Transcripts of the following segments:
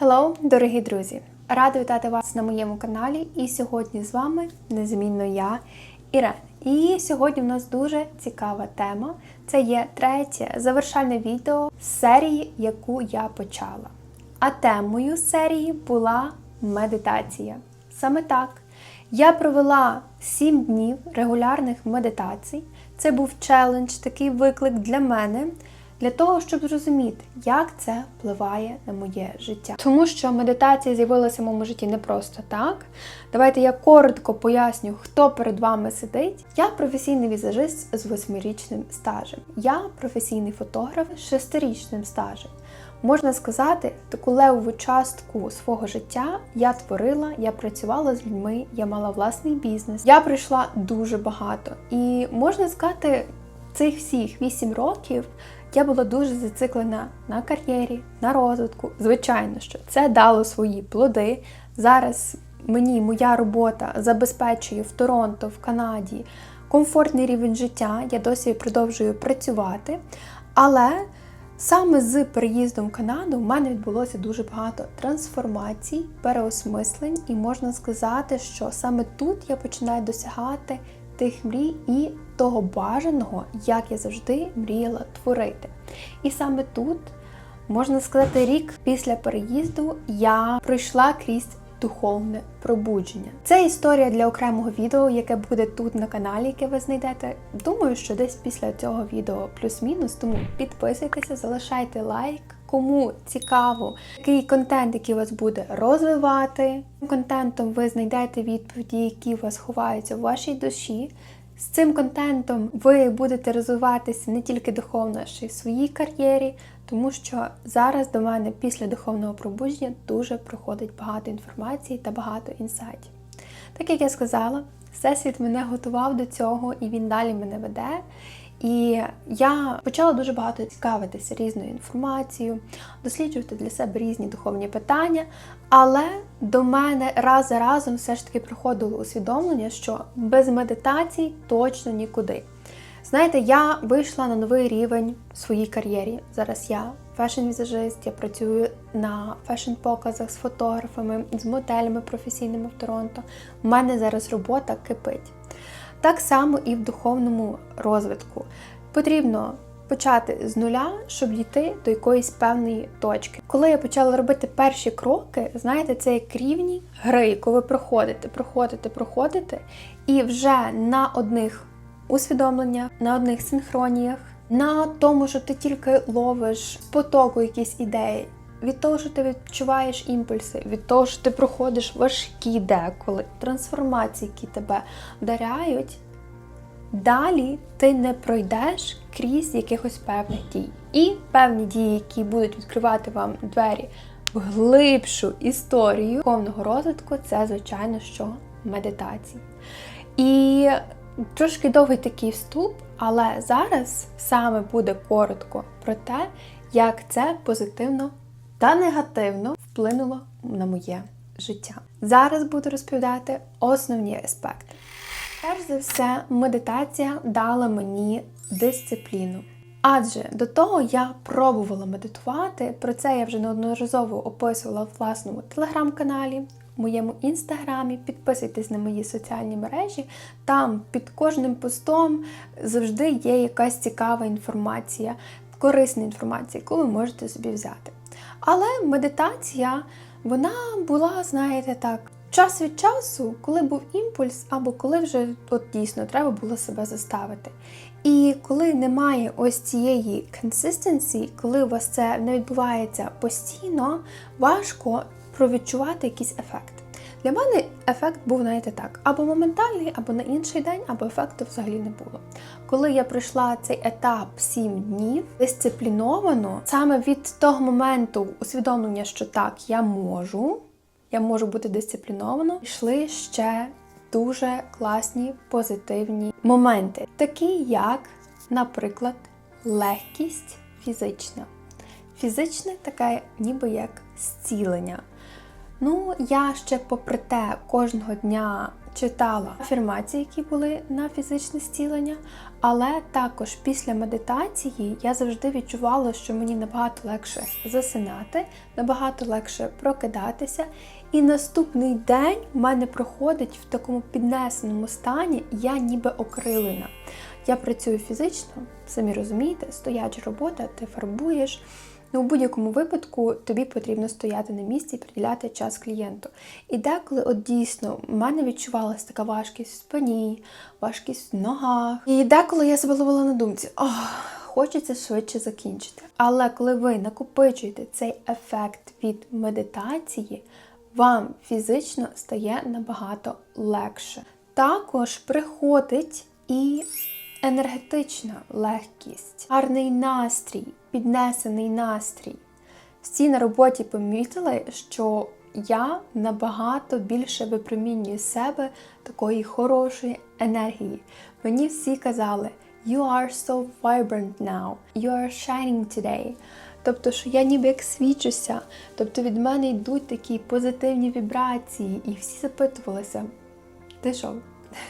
Hello, дорогі друзі! Рада вітати вас на моєму каналі. І сьогодні з вами незмінно я, Ірена. І сьогодні в нас дуже цікава тема. Це є третє завершальне відео з серії, яку я почала. А темою серії була медитація. Саме так. Я провела 7 днів регулярних медитацій. Це був челендж, такий виклик для мене, для того, щоб зрозуміти, як це впливає на моє життя. Тому що медитація з'явилася в моєму житті не просто так. Давайте я коротко поясню, хто перед вами сидить. Я професійний візажист з восьмирічним стажем. Я професійний фотограф з шестирічним стажем. Можна сказати, таку левову частку свого життя я творила, я працювала з людьми, я мала власний бізнес. Я пройшла дуже багато. І можна сказати, цих всіх 8 років я була дуже зациклена на кар'єрі, на розвитку. Звичайно, що це дало свої плоди. Зараз мені моя робота забезпечує в Торонто, в Канаді комфортний рівень життя. Я досі продовжую працювати. Але Саме з переїздом в Канаду в мене відбулося дуже багато трансформацій, переосмислень, і можна сказати, що саме тут я починаю досягати тих мрій і того бажаного, як я завжди мріяла творити. І саме тут, можна сказати, рік після переїзду я пройшла крізь духовне пробудження. Це історія для окремого відео, яке буде тут на каналі, яке ви знайдете. Думаю, що десь після цього відео плюс-мінус. Тому підписуйтеся, залишайте лайк. Кому цікаво, який контент, який вас буде розвивати. Контентом ви знайдете відповіді, які у вас ховаються в вашій душі. З цим контентом ви будете розвиватися не тільки духовно, а ще й в своїй кар'єрі, тому що зараз до мене після духовного пробудження дуже приходить багато інформації та багато інсайтів. Так як я сказала, всесвіт мене готував до цього і він далі мене веде. І я почала дуже багато цікавитися різною інформацією, досліджувати для себе різні духовні питання. Але до мене раз за разом все ж таки приходило усвідомлення, що без медитацій точно нікуди. Знаєте, я вийшла на новий рівень в своїй кар'єрі. Зараз я фешн-візажист, я працюю на фешн-показах з фотографами, з моделями професійними в Торонто. У мене зараз робота кипить. Так само і в духовному розвитку. Потрібно почати з нуля, щоб дійти до якоїсь певної точки. Коли я почала робити перші кроки, знаєте, це як рівні гри, ви проходите, проходите, проходите, і вже на одних усвідомленнях, на одних синхроніях, на тому, що ти тільки ловиш з потоку якісь ідеї. Від того, що ти відчуваєш імпульси, від того, що ти проходиш важкі деколи, трансформації, які тебе вдаряють, далі ти не пройдеш крізь якихось певних дій. І певні дії, які будуть відкривати вам двері в глибшу історію духовного розвитку, це, звичайно, що медитації. І трошки довгий такий вступ, але зараз саме буде коротко про те, як це позитивно та негативно вплинуло на моє життя. Зараз буду розповідати основні аспекти. Перш за все, медитація дала мені дисципліну. Адже до того я пробувала медитувати, про це я вже неодноразово описувала в власному телеграм-каналі, моєму інстаграмі. Підписуйтесь на мої соціальні мережі. Там під кожним постом завжди є якась цікава інформація, корисна інформація, яку ви можете собі взяти. Але медитація, вона була, знаєте, так, час від часу, коли був імпульс, або коли вже от дійсно треба було себе заставити. І коли немає ось цієї консистенції, коли у вас це не відбувається постійно, важко провідчувати якийсь ефект. Для мене ефект був, знаєте, так, або моментальний, або на інший день, або ефекту взагалі не було. Коли я пройшла цей етап 7 днів дисципліновано, саме від того моменту усвідомлення, що так, я можу, я можу бути дисципліновано, йшли ще дуже класні позитивні моменти, такі як, наприклад, легкість фізична. Фізичне таке ніби як зцілення. Ну, я ще, попри те, кожного дня читала афірмації, які були на фізичне зцілення, але також після медитації я завжди відчувала, що мені набагато легше засинати, набагато легше прокидатися. І наступний день в мене проходить в такому піднесеному стані, я ніби окрилена. Я працюю фізично, самі розумієте, стояча робота, ти фарбуєш. Ну, у будь-якому випадку тобі потрібно стояти на місці і приділяти час клієнту. І деколи, от дійсно, в мене відчувалася така важкість в спині, важкість в ногах. І деколи я себе ловила на думці, ох, хочеться швидше закінчити. Але коли ви накопичуєте цей ефект від медитації, вам фізично стає набагато легше. Також приходить і енергетична легкість, гарний настрій, піднесений настрій. Всі на роботі помітили, що я набагато більше випромінюю себе такої хорошої енергії. Мені всі казали, You are so vibrant now, you are shining today. Тобто, що я ніби як свічуся, тобто від мене йдуть такі позитивні вібрації, і всі запитувалися, ти що?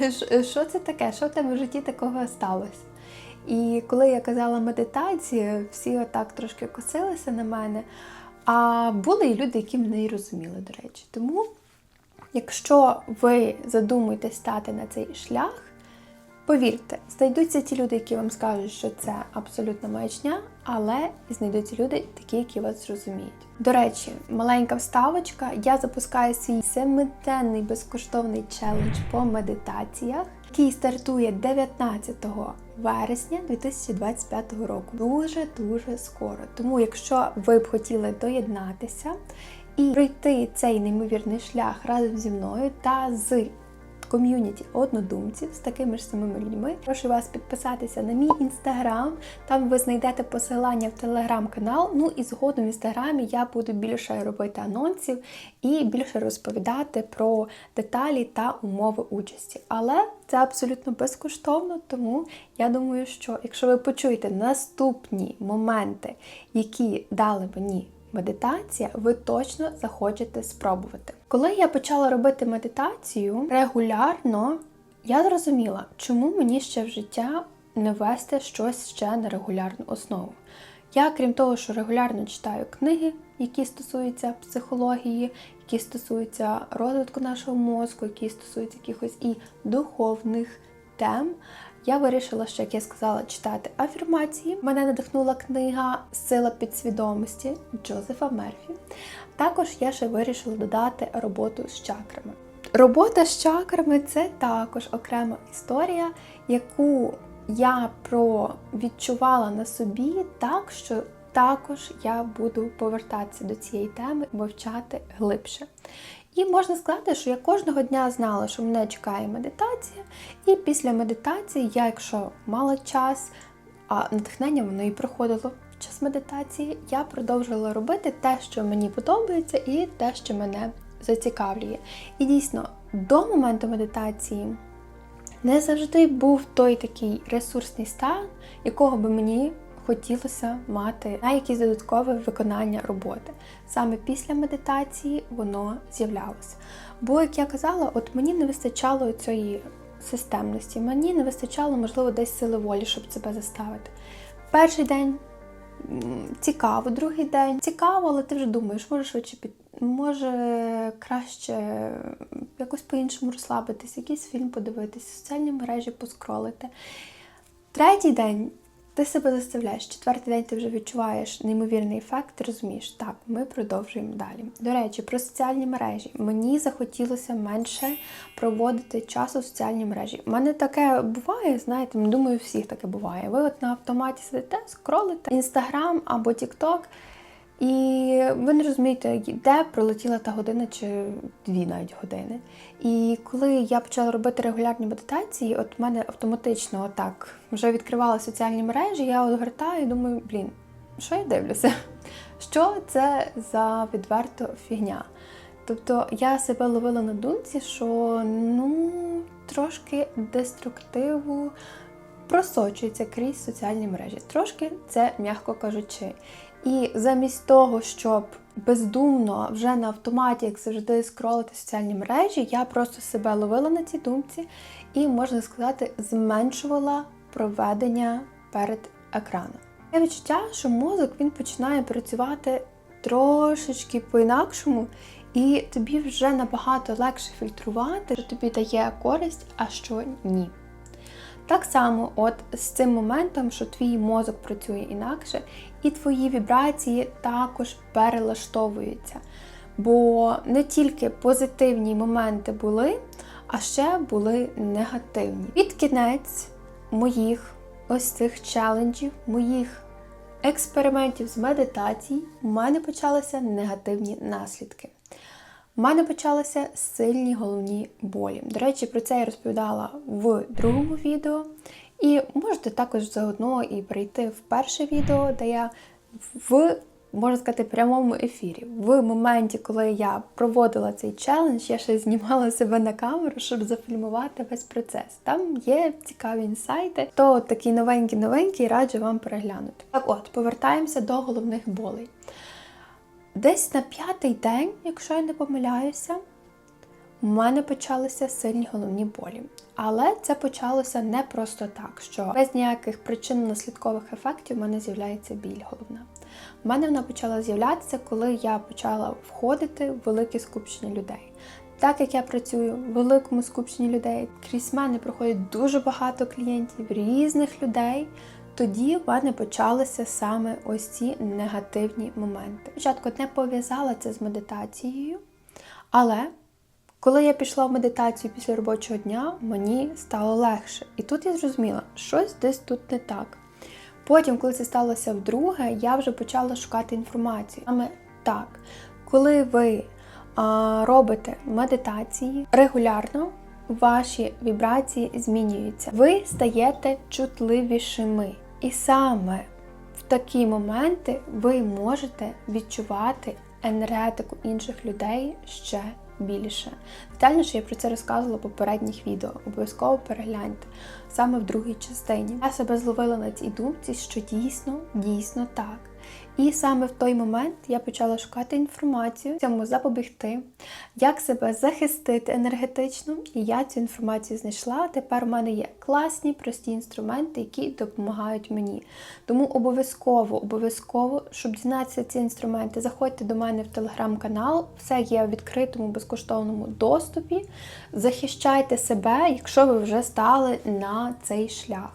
Що це таке? Що в тебе в житті такого сталося? І коли я казала медитація, всі отак трошки косилися на мене. А були і люди, які мене і розуміли, до речі. Тому, якщо ви задумуєтесь стати на цей шлях, повірте, знайдуться ті люди, які вам скажуть, що це абсолютно маячня, але знайдуться люди, такі, які вас зрозуміють. До речі, маленька вставочка. Я запускаю свій семиденний безкоштовний челендж по медитаціях, який стартує 19 вересня 2025 року. Дуже дуже скоро. Тому, якщо ви б хотіли доєднатися і пройти цей неймовірний шлях разом зі мною та з ком'юніті однодумців з такими ж самими людьми. Прошу вас підписатися на мій інстаграм. Там ви знайдете посилання в телеграм-канал. Ну і згодом в інстаграмі я буду більше робити анонсів і більше розповідати про деталі та умови участі. Але це абсолютно безкоштовно, тому я думаю, що якщо ви почуєте наступні моменти, які дали мені медитація, ви точно захочете спробувати. Коли я почала робити медитацію регулярно, я зрозуміла, чому мені ще в життя не вести щось ще на регулярну основу. Я, крім того, що регулярно читаю книги, які стосуються психології, які стосуються розвитку нашого мозку, які стосуються якихось і духовних тем. Я вирішила, що, як я сказала, читати афірмації. Мене надихнула книга Сила підсвідомості Джозефа Мерфі. Також я ще вирішила додати роботу з чакрами. Робота з чакрами це також окрема історія, яку я провідчувала на собі так, що також я буду повертатися до цієї теми, вивчати глибше. І можна сказати, що я кожного дня знала, що мене чекає медитація, і після медитації я, якщо мала час, а натхнення воно і проходило в час медитації, я продовжувала робити те, що мені подобається, і те, що мене зацікавлює. І дійсно, до моменту медитації не завжди був той такий ресурсний стан, якого би мені хотілося мати на якісь додаткове виконання роботи. Саме після медитації воно з'являлося. Бо, як я казала, от мені не вистачало цієї системності, мені не вистачало, можливо, десь сили волі, щоб себе заставити. Перший день цікаво, другий день цікаво, але ти вже думаєш, може швидше під. Може краще якось по-іншому розслабитись, якийсь фільм подивитись, соціальні мережі поскролити. Третій день ти себе заставляєш. Четвертий день ти вже відчуваєш неймовірний ефект, розумієш, так, ми продовжуємо далі. До речі, про соціальні мережі. Мені захотілося менше проводити часу в соціальній мережі. У мене таке буває, знаєте, думаю, всіх таке буває. Ви от на автоматі сидите, скролите Інстаграм або Тікток. І ви не розумієте, де пролетіла та година чи дві навіть години. І коли я почала робити регулярні медитації, от в мене автоматично отак вже відкривала соціальні мережі, я огортаю і думаю, блін, що я дивлюся? Що це за відверто фігня? Тобто я себе ловила на думці, що ну трошки деструктиву просочується крізь соціальні мережі. Трошки це, м'яко кажучи. І замість того, щоб бездумно вже на автоматі, як завжди, скролити соціальні мережі, я просто себе ловила на цій думці і, можна сказати, зменшувала проведення перед екраном. Є відчуття, що мозок він починає працювати трошечки по-інакшому, і тобі вже набагато легше фільтрувати, що тобі дає користь, а що ні. Так само, от з цим моментом, що твій мозок працює інакше, і твої вібрації також перелаштовуються. Бо не тільки позитивні моменти були, а ще були негативні. Під кінець моїх ось цих челенджів, моїх експериментів з медитацій, у мене почалися негативні наслідки. У мене почалися сильні головні болі. До речі, про це я розповідала в другому відео. І можете також заодно і прийти в перше відео, де я в, можна сказати, прямому ефірі. В моменті, коли я проводила цей челендж, я ще знімала себе на камеру, щоб зафільмувати весь процес. Там є цікаві інсайти, то такий новенький-новенький раджу вам переглянути. Так от, повертаємося до головних болей. Десь на п'ятий день, якщо я не помиляюся, у мене почалися сильні головні болі. Але це почалося не просто так, що без ніяких причинно-наслідкових ефектів у мене з'являється біль головна. У мене вона почала з'являтися, коли я почала входити в велике скупчення людей. Так як я працюю в великому скупченні людей, крізь мене проходить дуже багато клієнтів, різних людей. Тоді в мене почалися саме ось ці негативні моменти. Спочатку не пов'язала це з медитацією, але коли я пішла в медитацію після робочого дня, мені стало легше. І тут я зрозуміла, щось десь тут не так. Потім, коли це сталося вдруге, я вже почала шукати інформацію. Саме так, коли ви а, робите медитації регулярно, ваші вібрації змінюються. Ви стаєте чутливішими. І саме в такі моменти ви можете відчувати енергетику інших людей ще більше. Детальніше я про це розказувала в попередніх відео. Обов'язково перегляньте саме в другій частині. Я себе зловила на цій думці, що дійсно, дійсно так. І саме в той момент я почала шукати інформацію, цьому запобігти, як себе захистити енергетично, і я цю інформацію знайшла. Тепер у мене є класні, прості інструменти, які допомагають мені. Тому обов'язково, обов'язково, щоб дізнатися ці інструменти, заходьте до мене в телеграм-канал, все є в відкритому безкоштовному доступі. Захищайте себе, якщо ви вже стали на цей шлях.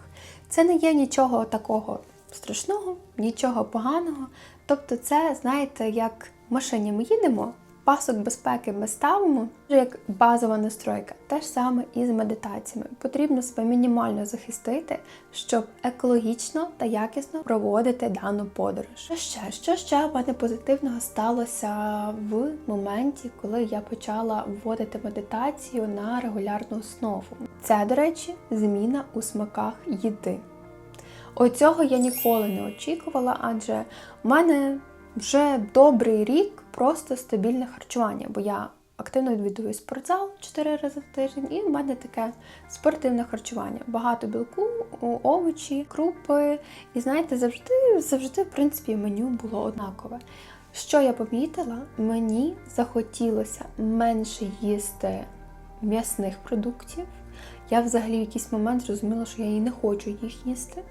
Це не є нічого такого страшного, нічого поганого. Тобто, це, знаєте, як в машині ми їдемо, пасок безпеки ми ставимо, як базова настройка. Те ж саме і з медитаціями. Потрібно себе мінімально захистити, щоб екологічно та якісно проводити дану подорож. Що ще? Що ще в мене позитивного сталося в моменті, коли я почала вводити медитацію на регулярну основу? Це, до речі, зміна у смаках їди. Оцього я ніколи не очікувала, адже в мене вже добрий рік просто стабільне харчування, бо я активно відвідую спортзал 4 рази в тиждень, і в мене таке спортивне харчування. Багато білку, овочі, крупи. І знаєте, завжди, завжди, в принципі, меню було однакове. Що я помітила, мені захотілося менше їсти м'ясних продуктів. Я взагалі в якийсь момент зрозуміла, що я і не хочу їх їсти.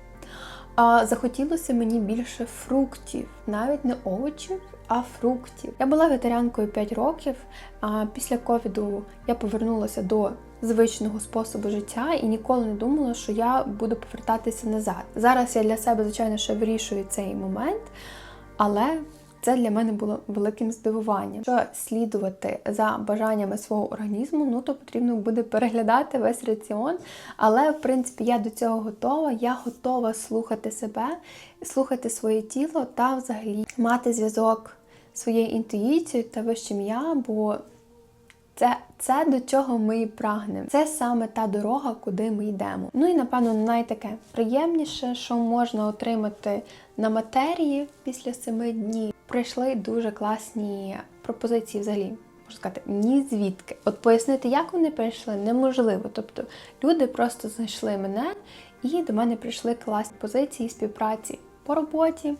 А захотілося мені більше фруктів, навіть не овочів, а фруктів. Я була ветерянкою 5 років, а після ковіду я повернулася до звичного способу життя і ніколи не думала, що я буду повертатися назад. Зараз я для себе, звичайно, ще вирішую цей момент, але це для мене було великим здивуванням. Що слідувати за бажаннями свого організму, ну то потрібно буде переглядати весь раціон. Але, в принципі, я до цього готова. Я готова слухати себе, слухати своє тіло та взагалі мати зв'язок своєю інтуїцією та вищим я, бо це це до чого ми і прагнемо. Це саме та дорога, куди ми йдемо. Ну і напевно найтаке приємніше, що можна отримати на матерії після семи днів. Прийшли дуже класні пропозиції взагалі. Можу сказати, ні звідки. От пояснити, як вони прийшли, неможливо. Тобто люди просто знайшли мене і до мене прийшли класні позиції співпраці по роботі,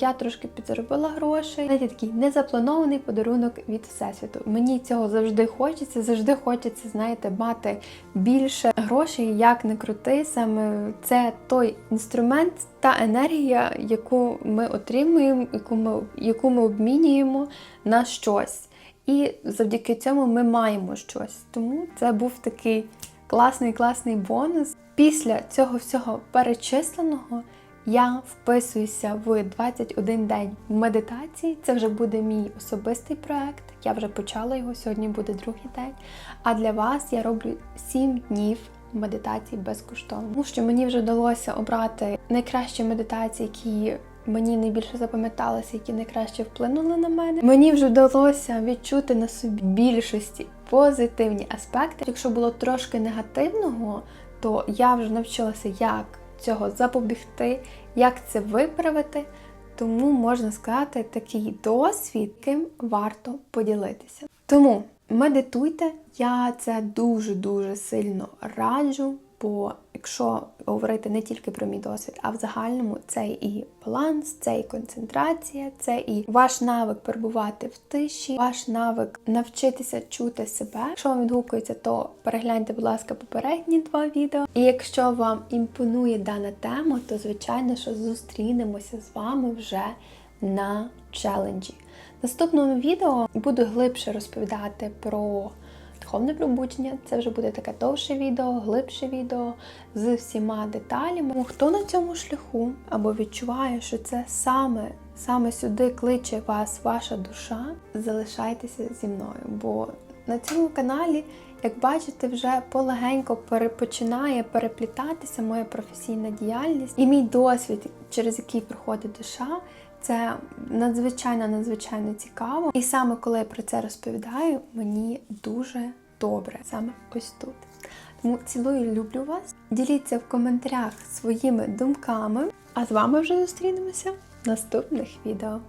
я трошки підзаробила грошей. Знаєте, такий незапланований подарунок від всесвіту. Мені цього завжди хочеться, завжди хочеться, знаєте, мати більше грошей, як не крути. Саме це той інструмент, та енергія, яку ми отримуємо, яку ми, яку ми обмінюємо на щось. І завдяки цьому ми маємо щось. Тому це був такий класний класний бонус. Після цього всього перечисленого я вписуюся в 21 день медитації. Це вже буде мій особистий проект. Я вже почала його, сьогодні буде другий день. А для вас я роблю 7 днів медитації безкоштовно. Тому що мені вже вдалося обрати найкращі медитації, які мені найбільше запам'яталися, які найкраще вплинули на мене. Мені вже вдалося відчути на собі більшості позитивні аспекти. Якщо було трошки негативного, то я вже навчилася, як цього запобігти, як це виправити. Тому можна сказати, такий досвід, яким варто поділитися. Тому медитуйте, я це дуже-дуже сильно раджу, бо якщо говорити не тільки про мій досвід, а в загальному це і баланс, це і концентрація, це і ваш навик перебувати в тиші, ваш навик навчитися чути себе. Якщо вам відгукується, то перегляньте, будь ласка, попередні два відео. І якщо вам імпонує дана тема, то звичайно, що зустрінемося з вами вже на челенджі. В наступному відео буду глибше розповідати про духовне пробудження. Це вже буде таке довше відео, глибше відео з всіма деталями. Хто на цьому шляху або відчуває, що це саме, саме сюди кличе вас ваша душа, залишайтеся зі мною. Бо на цьому каналі, як бачите, вже полегенько перепочинає переплітатися моя професійна діяльність і мій досвід, через який проходить душа. Це надзвичайно надзвичайно цікаво. І саме коли я про це розповідаю, мені дуже добре саме ось тут. Тому цілую, люблю вас. Діліться в коментарях своїми думками. А з вами вже зустрінемося в наступних відео.